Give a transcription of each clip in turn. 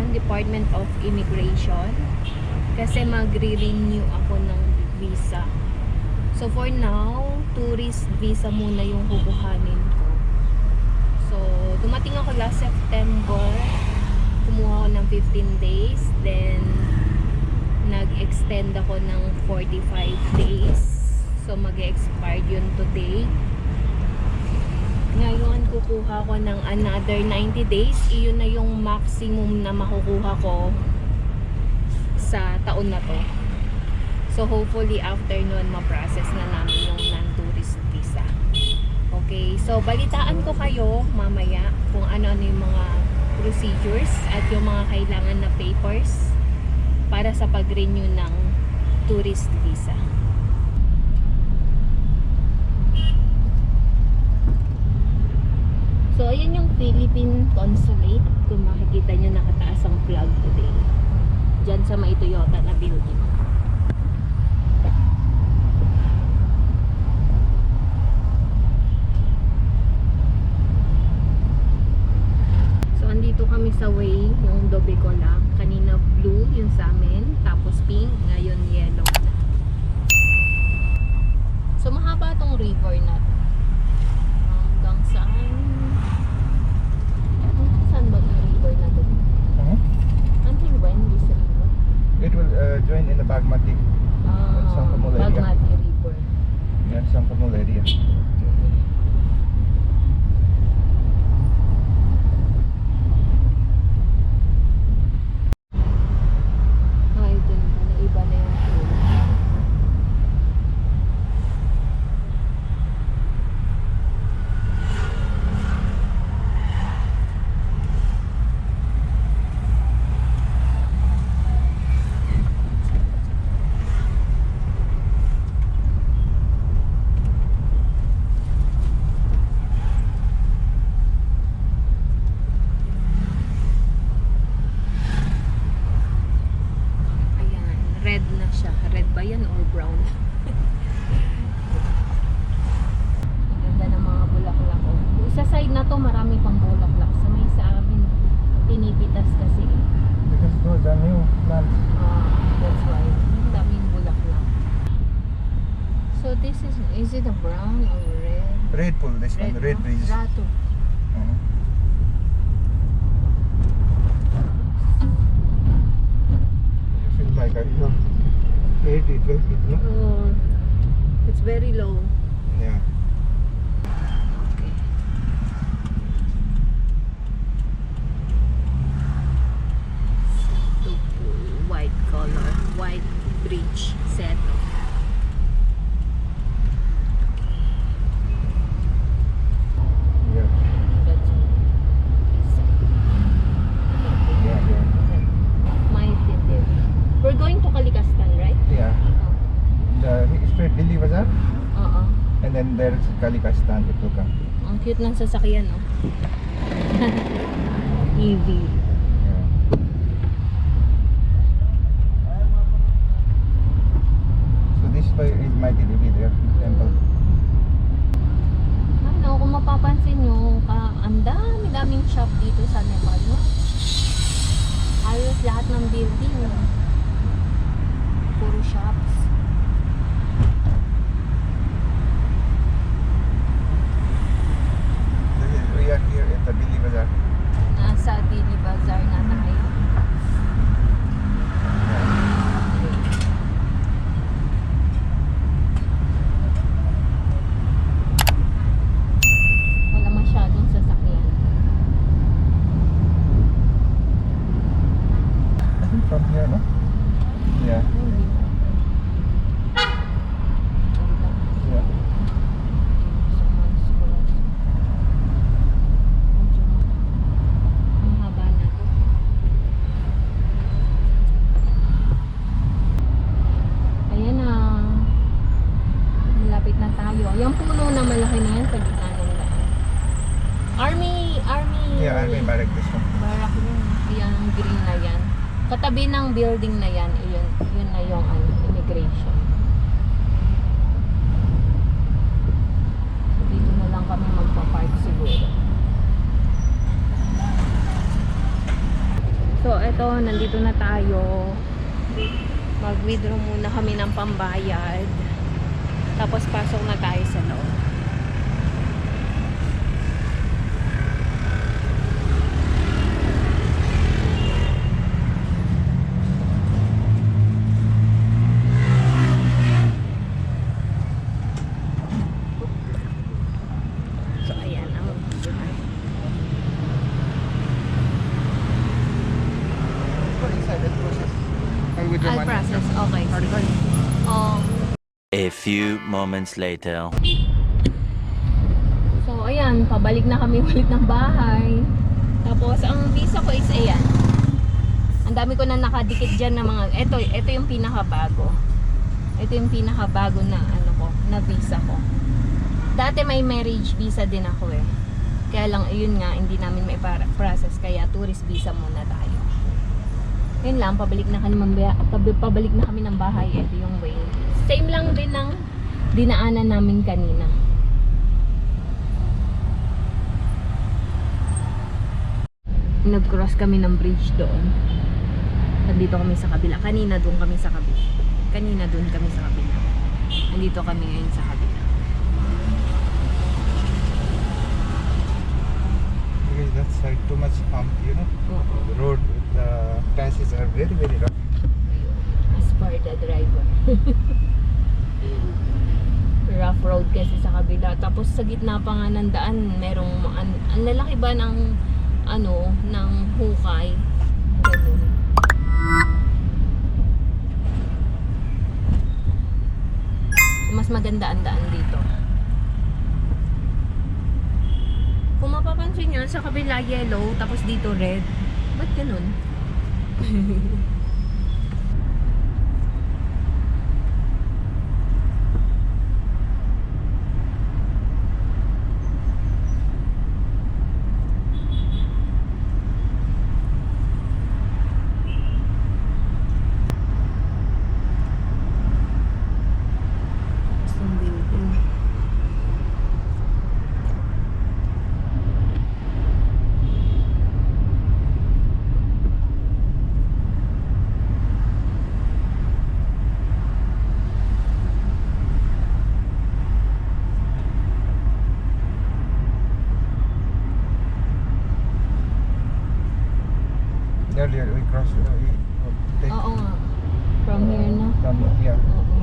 Immigration, Department of Immigration. Kasi magre-renew ako ng visa. So for now, tourist visa muna yung kukuhanin ko. So, dumating ako last September. Kumuha ako ng 15 days. Then, nag-extend ako ng 45 days. So, mag-expired yun today. Ngayon, kukuha ko ng another 90 days. Iyon na yung maximum na makukuha ko sa taon na to. So, hopefully, after nun, ma-process na namin yung non-tourist visa. Okay, so balitaan ko kayo mamaya kung ano-ano yung mga procedures at yung mga kailangan na papers para sa pag-renew ng tourist visa. So, ayan yung Philippine Consulate. Kung makikita nyo, nakataas ang flag today. Diyan sa may Toyota na building. So, andito kami sa way, yung dobe ko lang. Kanina blue yung sa amin, tapos pink, ngayon yellow na. So, mahaba tong river na to. Hanggang saan? Hanggang saan ba yung river na to? Uh-huh. Until when this river? It will uh, join in the Bagmati, Ah, Sangkamul area. Bagmati River. yeah, Sangkamul area. Ay, dun na, naiba na yung kulay. Ayan, red na siya. Red ba yan or brown? Ang ganda ng mga bulaklak. Oh. Yung Sa side na to, marami pang bulaklak. Sa may sa amin, pinipitas kasi. Because those are new plants. Ah, that's why. Ang daming bulaklak. So this is, is it a brown or red? Red pool, this one, red no? breeze. Rato. Uh-huh. You feel like I eight, it will hit, no? Oh, it's very low. Yeah. Okay. Ito po, white color, white bridge seto. We're going to Kalikastan, right? Yeah. The straight Delhi Bazaar Oo. and then there's Kalikastan it will come. Ang cute ng sasakyan, oh. EV. Yeah. So this way is Mighty Devi there, temple. Ano, kung mapapansin nyo, ka, ang dami-daming shop dito sa Nepal, no? Halos lahat ng building, no? Puro shops. This is, we are here at the Delhi Bazaar. Nasa Dili Bazaar na tayo. Wala masyadong sasakyan. I think from here, no? Yeah. Hindi. Ganda. Yeah. Sa Mars Cross. Medyo ang haba na to. Ayan na. Malapit na tayo. Yung puno na malaki na yan sa gitna ng daan. Army, army. Yeah, Army Barrack this one. Barak yun. Ayan ang green na yan. Katabi ng building na yan, yun, yun na yung ano, immigration. So, dito na lang kami magpa-park siguro. So, eto tayo. Mag-withdraw muna kami ng pambayad. Tapos pasok na tayo sa loob. So, ayan ang Go inside that process. Or with the I'll money. process. Okay. sige. Oh, A few moments later. so, ayan. Pabalik na kami ulit ng bahay. Tapos, ang visa ko is ayan. Ang dami ko na nakadikit dyan na mga... Ito, ito yung pinakabago. Ito yung pinakabago na ano ko, na visa ko. Dati may marriage visa din ako eh. Kaya lang, ayun nga, hindi namin may process. Kaya tourist visa muna tayo. Yun lang, pabalik na kami, pabalik na kami ng bahay. Ito yung way. Same lang din ng dinaanan namin kanina. Nag-cross kami ng bridge doon. Nandito kami sa kabila. Kanina doon kami sa kabila. Kanina doon kami sa kabila. Nandito kami ngayon sa kabila. Because that side too much hump, you know. Oo. The road, the passes are very, very rough. As per the driver. Rough road kasi sa kabila. Tapos sa gitna pa nga ng daan, merong an, ang lalaki ba ng ano, ng hukay. Ganun. Mas maganda ang daan dito. Kung mapapansin nyo, sa kabila yellow, tapos dito red. Ba't ganun? Ang building. Earlier we crossed. Uh, we, uh, take, Oo nga. From here na. From here. Oo.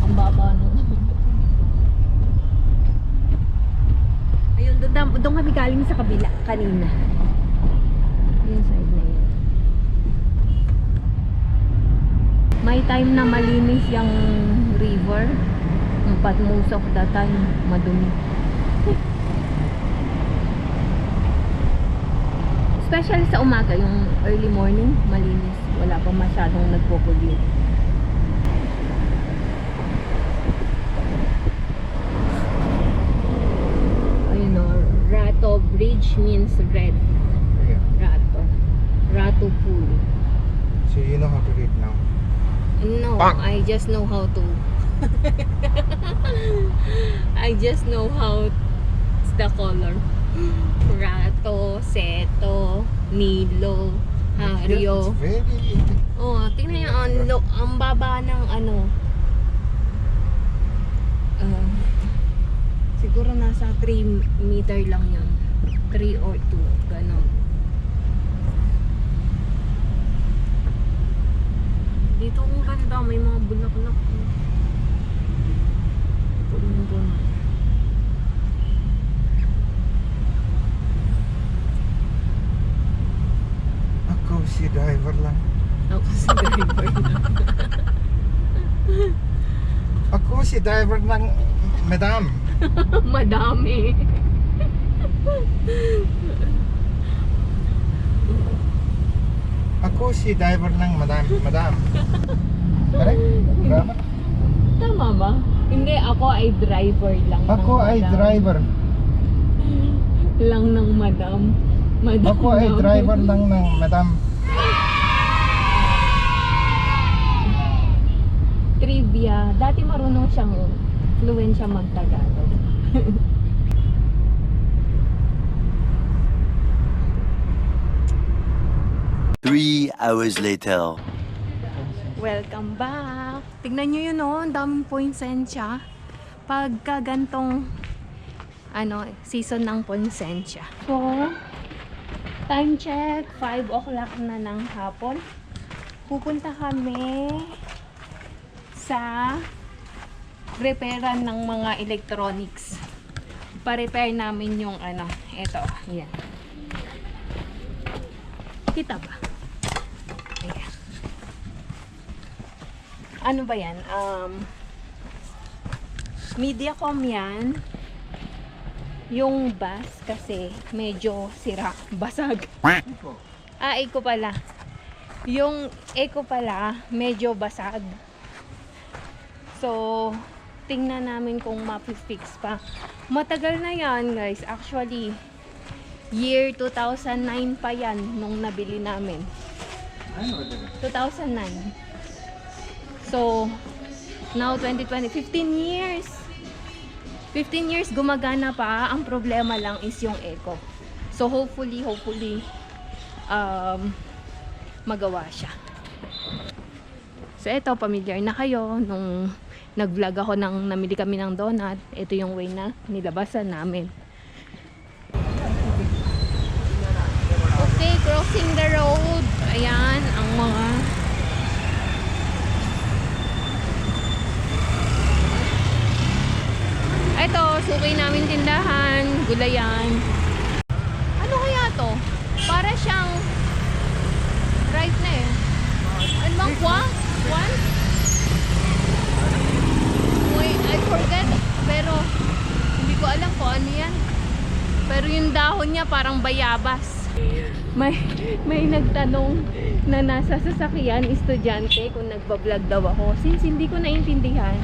Ang baba nung Ayun, doon, dam- doon kami galing sa kabila kanina. Yung side na yun. May time na malinis yung river. But most of the time, madumi. Especially sa umaga, yung early morning, malinis. Wala pa masyadong nagpo-pollute. Ayun o, Rato Bridge means red. Rato. Rato Pool. So you know how to read now. No, Bang! I just know how to. I just know how it's the color. Rato, Seto, Nilo, Hario. Very. Oh, tingnan niyo ang, lo- ang baba ng ano. Ah, siguro nasa 3 meter lang yan. 3 or 2, ganon. Dito ang ganda, may mga bulaklak. Punong-puno. Ako si driver lang. Ako sa driver na. Ako si driver ng madam. Madami. Ako si driver ng madam. Madam. Correct? Tama? Tama ba? Hindi, ako ay driver lang. ng Ako ay madam. driver. Lang ng madam. madam Ako ay driver lang ng madam. Trivia. Dati marunong siyang fluent siya mag-Tagalog. Three hours later. Welcome back! Tignan nyo yun oh, ang daming poinsettia. Pagka gantong ano, season ng poinsettia. So, time check, 5 o'clock na ng hapon. Pupunta kami sa repairan ng mga electronics. Pa-repair namin yung ano, eto, yan. Kita ba? Ayan. Ano ba yan? Um, Mediacom yan. Yung bus kasi medyo sira, basag. Ah, eco pala. Yung eco pala, medyo basag. So, tingnan namin kung mapifix pa. Matagal na yan, guys. Actually, year 2009 pa yan nung nabili namin. 2009. So, now 2020, 15 years. 15 years gumagana pa. Ang problema lang is yung echo. So, hopefully, hopefully, um, magawa siya. So, eto, familiar na kayo. Nung nag-vlog ako ng namili kami ng donut, ito yung way na nilabasan namin. Okay, crossing the road. Ayan, ang mga Ito, suki namin tindahan, gulayan. Ano kaya to? Para siyang right na eh. Ano bang kwan? Kwan? Wait, I forget. Pero, hindi ko alam kung ano yan. Pero yung dahon niya parang bayabas. May, may nagtanong na nasa sasakyan, estudyante, kung nagbablog daw ako. Since hindi ko naintindihan,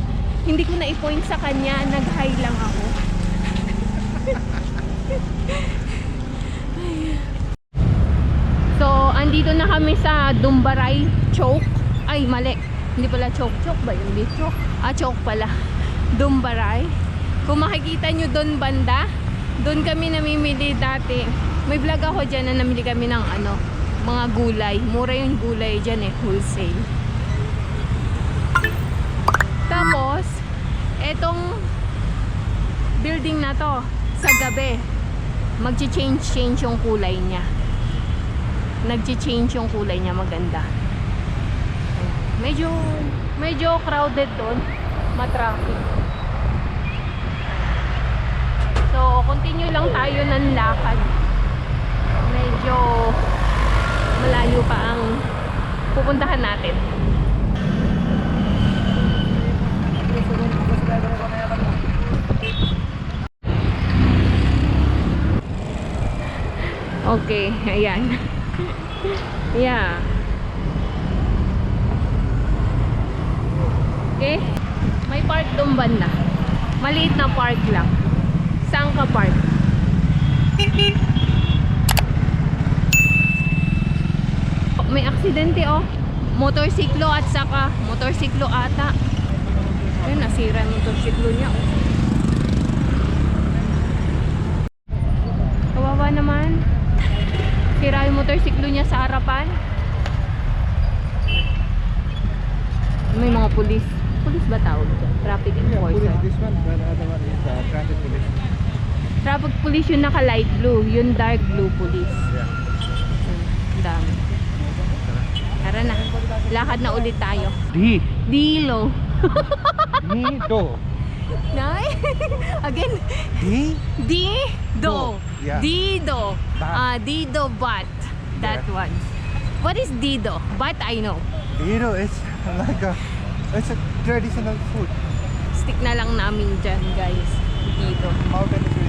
hindi ko na i-point sa kanya, nag-hi lang ako. so, andito na kami sa Dumbaray Choke. Ay, mali. Hindi pala choke. Choke ba yun? Choke. Ah, choke pala. Dumbaray. Kung makikita nyo doon banda, doon kami namimili dati. May vlog ako dyan na namili kami ng ano, mga gulay. Mura yung gulay dyan eh, wholesale. Tapos, etong building na to, sa gabi, magchi-change-change yung kulay niya. Nagchi-change yung kulay niya, maganda. Medyo, medyo crowded doon. Matraffic. So, continue lang tayo ng lakad. Medyo malayo pa ang pupuntahan natin. Okay, ayan. yeah. Okay? May park doon banda. Maliit na park lang. Saan ka park? May aksidente oh. Motorsiklo at saka motorsiklo ata. Ayun, nasira yung motorsiklo niya oh. Kawawa naman. Sira yung motorsiklo niya sa harapan. May mga pulis. Pulis ba tawag dyan? Traffic enforcer. This one, the other one is uh, traffic police. Traffic police yung naka light blue. Yung dark blue police. Yeah. Ang dami. Tara na. Lakad na ulit tayo. D. Dilo. Nido. Nay? Again. D. Dido. Do. Yeah. Dido. Ah, Dido bat. That Yeah. one. What is Dido? Bat I know. Dido is like a, it's a traditional food. Stick na lang namin dyan, guys. Dido. Mountain tradition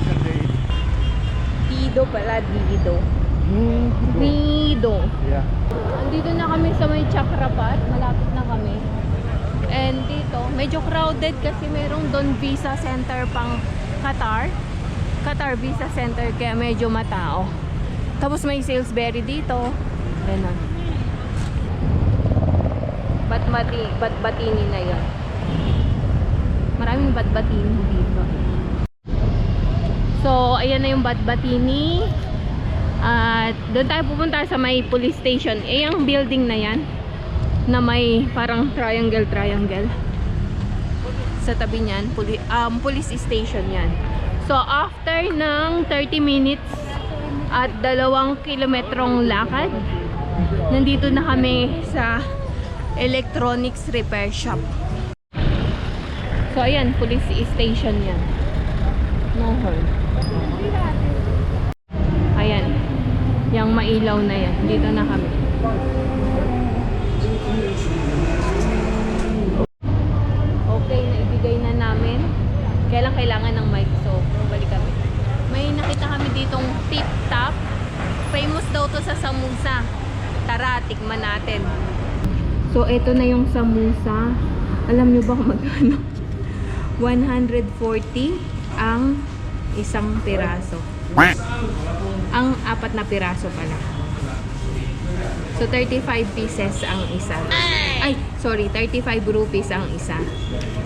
Dido pala. Nido. Dido. Yeah. Andito na kami sa may Chakrapat. Malapit na kami. And dito, medyo crowded kasi merong Don Visa Center pang Qatar. Qatar Visa Center kaya medyo matao. Tapos may Salisbury dito. Ganun. Batbati, batbatini na yun. Maraming batbatini dito. So, ayan na yung batbatini. At doon tayo pupunta sa may police station. Eh, yung building na yan, na may parang triangle, triangle. Sa tabi niyan, poli- um, police station yan. So, after ng 30 minutes at dalawang kilometrong lakad, nandito na kami sa electronics repair shop. So, ayan, police station yan. No horn. Ayan. Yung mailaw na yan. Dito na kami. Okay, naibigay na namin. Kaya lang kailangan ng mic. So, balik kami. May nakita kami ditong tip top. Famous daw to sa samusa. Tara, tikman natin. So, ito na yung samusa. Alam nyo ba kung magkano? 140 ang isang piraso. Ang apat na piraso pala. So, 35 pieces ang isa. Ay, sorry, 35 rupees ang isa.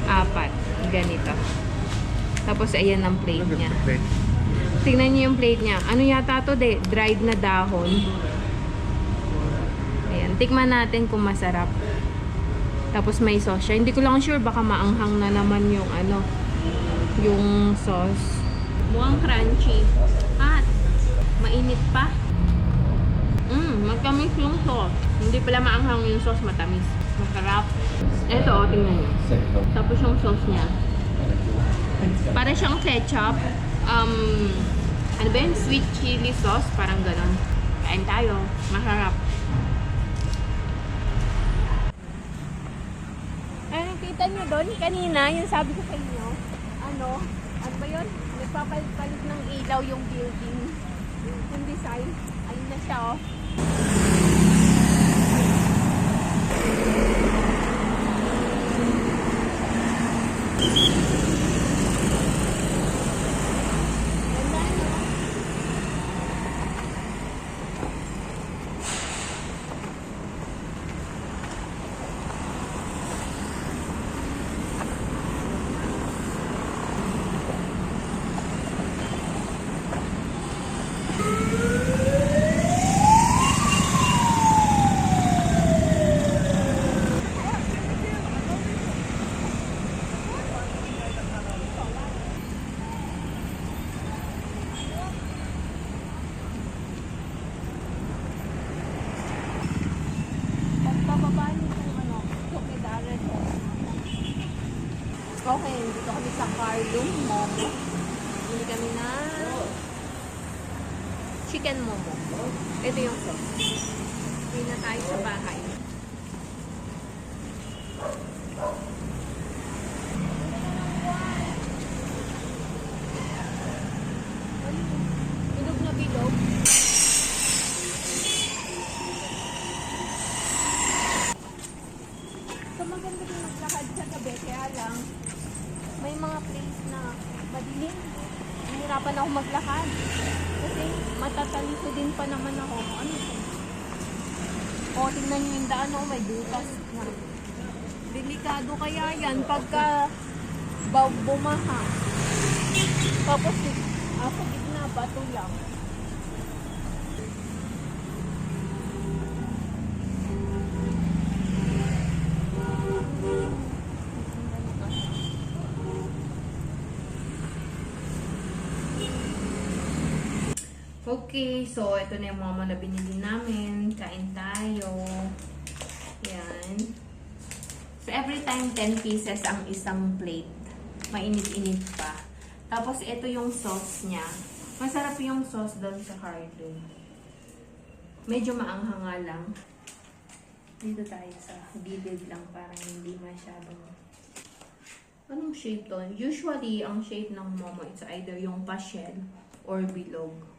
Apat. Ganito. Tapos, ayan ang plate niya. Tingnan niyo yung plate niya. Ano yata to de? Dried na dahon. Ayan. Tikman natin kung masarap. Tapos may sauce siya. Hindi ko lang sure. Baka maanghang na naman yung ano. Yung sauce. Mukhang crunchy. Mainit pa. Mmm, matamis yung sauce. Hindi pala maanghang yung sauce, matamis. Masarap. Ito, oh, tingnan niyo. Tapos yung sauce niya. Para siyang ketchup. Um, ano ba yun? Sweet chili sauce. Parang ganon. Kain tayo. Masarap. Ay, nakita niyo doon kanina, yung sabi ko sa inyo, ano, ano ba yun? Nagpapalit ng ilaw yung building. Yung design. Ayun na siya, oh. Ganda, no? Pagbababa niyo yung ano, sukidaran mo. Okay, dito kami sa Carlum Momo. Bili kami na chicken momo. Ito yung sauce. Bili na tayo sa bahay. Bilog na bilog. So maganda din maglakad sa gabi, kaya lang may mga place na madilim. Nahirapan ako maglakad. Kasi matatalito din pa naman ako. Ano ito? O, tingnan nyo yung daan ako, may butas na. Delikado kaya yan pagka bumaha. Tapos, ah, sa gitna, bato lang. Okay, so ito na yung mga na binili namin. Kain tayo. Yan. So every time 10 pieces ang isang plate. Mainit-init pa. Tapos ito yung sauce niya. Masarap yung sauce doon sa cardo. Medyo maanghanga lang. Dito tayo sa gilid lang parang hindi masyadong Anong shape to? Usually, ang shape ng momo is either yung pa-shell or bilog.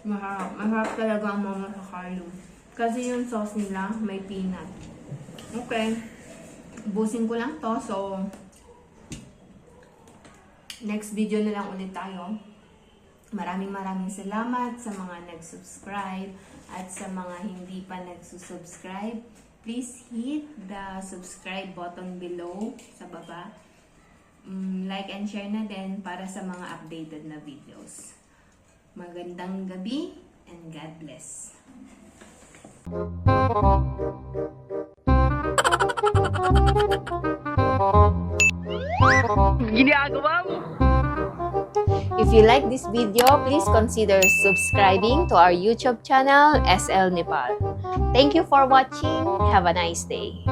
Masarap. Masarap talaga ang momo sa Carlo. Kasi yung sauce nila, may peanut. Okay. Busin ko lang to. So, next video na lang ulit tayo. Maraming maraming salamat sa mga nag-subscribe at sa mga hindi pa nagsusubscribe. Please hit the subscribe button below sa baba. mm, like and share na din para sa mga updated na videos. Magandang gabi and God bless. If you like this video, please consider subscribing to our YouTube channel, SL Nepal. Thank you for watching. Have a nice day.